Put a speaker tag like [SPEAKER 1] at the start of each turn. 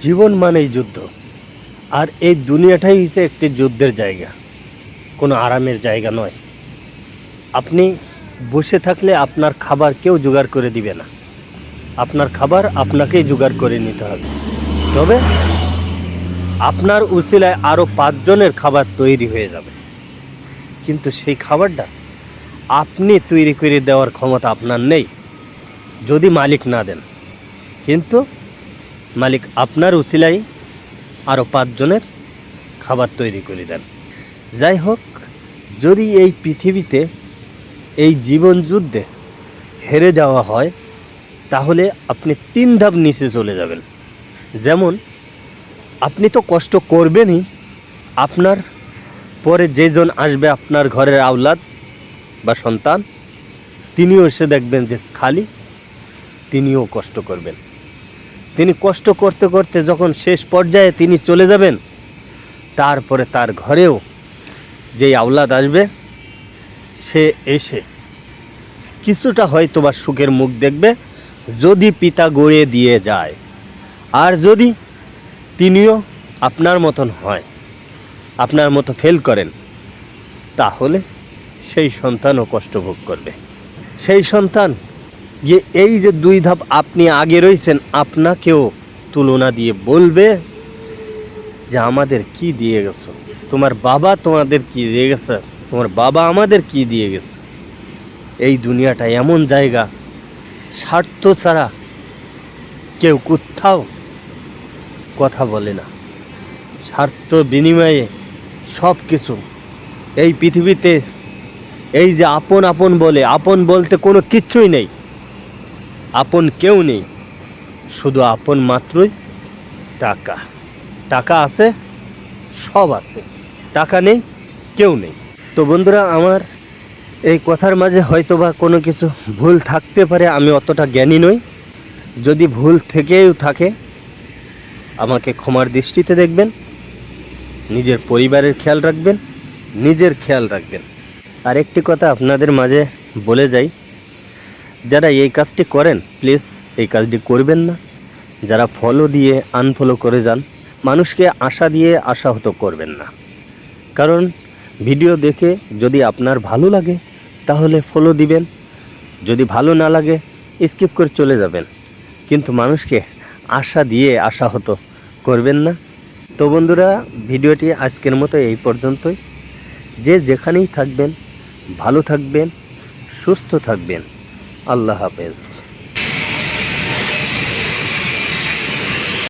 [SPEAKER 1] জীবন মানেই যুদ্ধ। আর এই দুনিয়াটাই হচ্ছে একটি যুদ্ধের জায়গা। কোনো আরামের জায়গা নয়। আপনি বসে থাকলে আপনার খাবার কেউ জোগাড় করে দিবে না। আপনার খাবার আপনাকেই জোগাড় করে নিতে হবে। তবে আপনার উচিলায় আরও পাঁচজনের খাবার তৈরি হয়ে যাবে। কিন্তু সেই খাবারটা আপনি তৈরি করে দেওয়ার ক্ষমতা আপনার নেই, যদি মালিক না দেন। কিন্তু মালিক আপনার উচিলাই আরও পাঁচজনের খাবার তৈরি করে দেন। যাই হোক, যদি এই পৃথিবীতে এই জীবন যুদ্ধে হেরে যাওয়া হয়, তাহলে আপনি তিন ধাপ নিচে চলে যাবেন। যেমন, আপনি তো কষ্ট করবেনই, আপনার পরে যেজন আসবে আপনার ঘরের আওলাদ বা সন্তান, তিনিও এসে দেখবেন যে খালি, তিনিও কষ্ট করবেন। তিনি কষ্ট করতে করতে যখন শেষ পর্যায়ে তিনি চলে যাবেন, তারপরে তার ঘরেও যেই আওলাদ আসবে, সে এসে কিছুটা হয়তো বা সুখের মুখ দেখবে, যদি পিতা গড়ে দিয়ে যায়। আর যদি তিনিও আপনার মতন হয়, আপনার মতো ফেল করেন, তাহলে সেই সন্তানও কষ্ট ভোগ করবে। সেই সন্তান যে এই যে দুই ধাপ আপনি আগে রয়েছেন আপনাকেও তুলনা দিয়ে বলবে যে আমাদের কি দিয়ে গেছো? তোমার বাবা তোমাদের কি দিয়ে গেছে? তোমার বাবা আমাদের কি দিয়ে গেছে? এই দুনিয়াটা এমন জায়গা, স্বার্থ ছাড়া কেউ কোথাও কথা বলে না। স্বার্থ বিনিময়ে সব কিছু এই পৃথিবীতে, এই যে আপন আপন বলে, আপন বলতে কোনো কিচ্ছুই নেই। আপন কেউ নেই। শুধু আপন মাত্রই টাকা। টাকা আছে, সব আছে। টাকা নেই, কেউ নেই। তো বন্ধুরা, আমার এই কথার মাঝে হয়তো বা কোনো কিছু ভুল থাকতে পারে, আমি অতটা জ্ঞানী নই। যদি ভুল থেকেও থাকে, আমাকে ক্ষমার দৃষ্টিতে দেখবেন, নিজের পরিবারের খেয়াল রাখবেন, নিজের খেয়াল রাখবেন। আর একটি কথা আপনাদের মাঝে বলে যাই যারা এই কাজটি করেন প্লিজ এই কাজটি করবেন না। যারা ফলো দিয়ে আনফলো করে যান, মানুষকে আশা দিয়ে আশাহত করবেন না। কারণ ভিডিও দেখে যদি আপনার ভালো লাগে, তাহলে ফলো দিবেন। যদি ভালো না লাগে স্কিপ করে চলে যাবেন। কিন্তু মানুষকে আশা দিয়ে আশাহত করবেন না। তো বন্ধুরা, ভিডিওটি আজকের মতো এই পর্যন্তই। যে যেখানেই থাকবেন, ভালো থাকবেন, সুস্থ থাকবেন। আল্লাহ হাফেজ।